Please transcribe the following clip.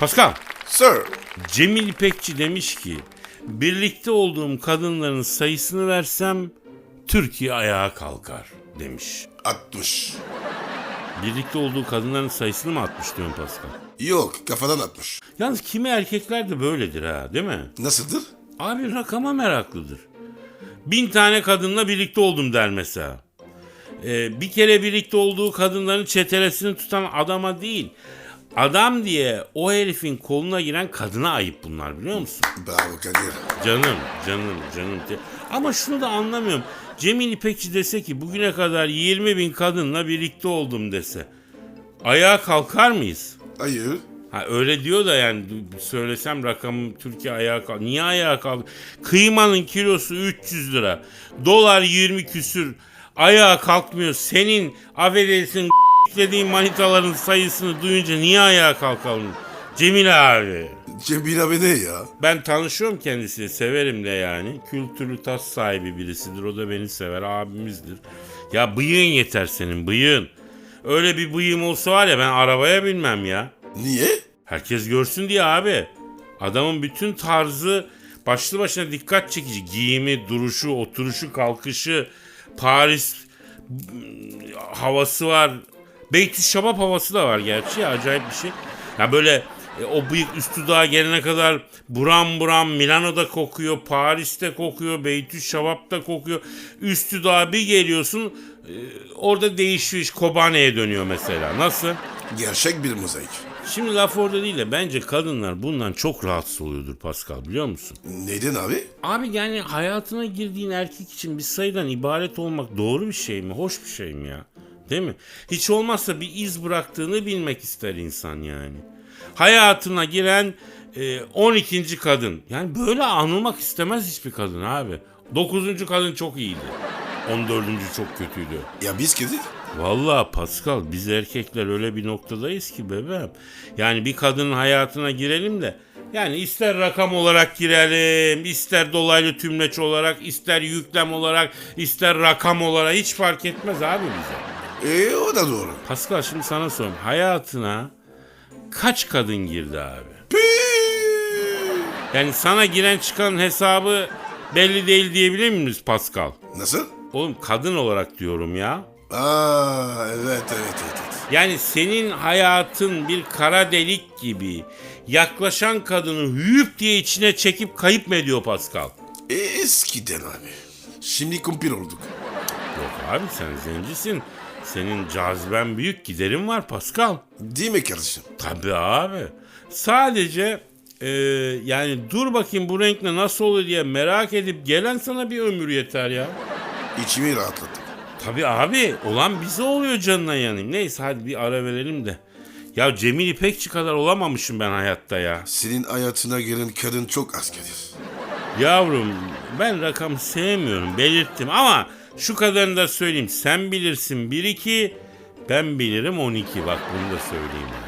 Pascal, Sir. Cemil İpekçi demiş ki birlikte olduğum kadınların sayısını versem Türkiye ayağa kalkar demiş. 60. Birlikte olduğu kadınların sayısını mı atmış diyorsun Pascal? Yok kafadan atmış. Yalnız kimi erkekler de böyledir ha değil mi? Nasıldır? Abi rakama meraklıdır. Bin tane kadınla birlikte oldum der mesela. Ee, bir kere birlikte olduğu kadınların çetelesini tutan adama değil. Adam diye o herifin koluna giren kadına ayıp bunlar biliyor musun? Bravo Kadir. Canım, canım, canım. Ama şunu da anlamıyorum. Cemil İpekçi dese ki bugüne kadar 20 bin kadınla birlikte oldum dese. Ayağa kalkar mıyız? Hayır. Ha öyle diyor da yani söylesem rakamı Türkiye ayağa kalk. Niye ayağa kalk? Kıymanın kilosu 300 lira. Dolar 20 küsür. Ayağa kalkmıyor. Senin affedersin dediğin manitaların sayısını duyunca niye ayağa kalkalım? Cemil abi. Cemil abi ne ya? Ben tanışıyorum kendisini. Severim de yani. Kültürlü tas sahibi birisidir. O da beni sever. Abimizdir. Ya bıyığın yeter senin bıyığın. Öyle bir bıyığım olsa var ya ben arabaya binmem ya. Niye? Herkes görsün diye abi. Adamın bütün tarzı başlı başına dikkat çekici. Giyimi, duruşu, oturuşu, kalkışı, Paris mm, havası var. Beytüşşabap havası da var gerçi ya acayip bir şey. Ya böyle e, o bıyık üst dudağa gelene kadar buram buram Milano'da kokuyor, Paris'te kokuyor, Beytüşşabap'ta kokuyor. Üst dudağa bir geliyorsun e, orada değişiyor Kobane'ye dönüyor mesela. Nasıl? Gerçek bir mozaik. Şimdi laf orada değil de bence kadınlar bundan çok rahatsız oluyordur Pascal biliyor musun? Neden abi? Abi yani hayatına girdiğin erkek için bir sayıdan ibaret olmak doğru bir şey mi? Hoş bir şey mi ya? Değil mi? Hiç olmazsa bir iz bıraktığını bilmek ister insan yani. Hayatına giren e, 12. kadın. Yani böyle anılmak istemez hiçbir kadın abi. 9. kadın çok iyiydi. 14. çok kötüydü. Ya biz Kadir? Vallahi Pascal biz erkekler öyle bir noktadayız ki bebeğim. Yani bir kadının hayatına girelim de yani ister rakam olarak girelim, ister dolaylı tümleç olarak, ister yüklem olarak, ister rakam olarak hiç fark etmez abi bize. E o da doğru. Pascal şimdi sana soruyorum. Hayatına kaç kadın girdi abi? Yani sana giren çıkan hesabı belli değil diyebilir miyiz Pascal? Nasıl? Oğlum kadın olarak diyorum ya. Aa evet evet evet. evet. Yani senin hayatın bir kara delik gibi yaklaşan kadını hüyüp diye içine çekip kayıp mı ediyor Pascal? E, eskiden abi. Şimdi kumpir olduk. Yok abi sen zencisin. Senin caziben büyük giderin var Pascal. Değil mi kardeşim? Tabii abi. Sadece e, yani dur bakayım bu renkle nasıl olur diye merak edip gelen sana bir ömür yeter ya. İçimi rahatlattım. Tabii abi olan bize oluyor canına yanayım. Neyse hadi bir ara verelim de. Ya Cemil İpekçi kadar olamamışım ben hayatta ya. Senin hayatına giren kadın çok az Kadir. Yavrum ben rakam sevmiyorum belirttim ama şu kadarını da söyleyeyim. Sen bilirsin 1-2 ben bilirim 12 bak bunu da söyleyeyim.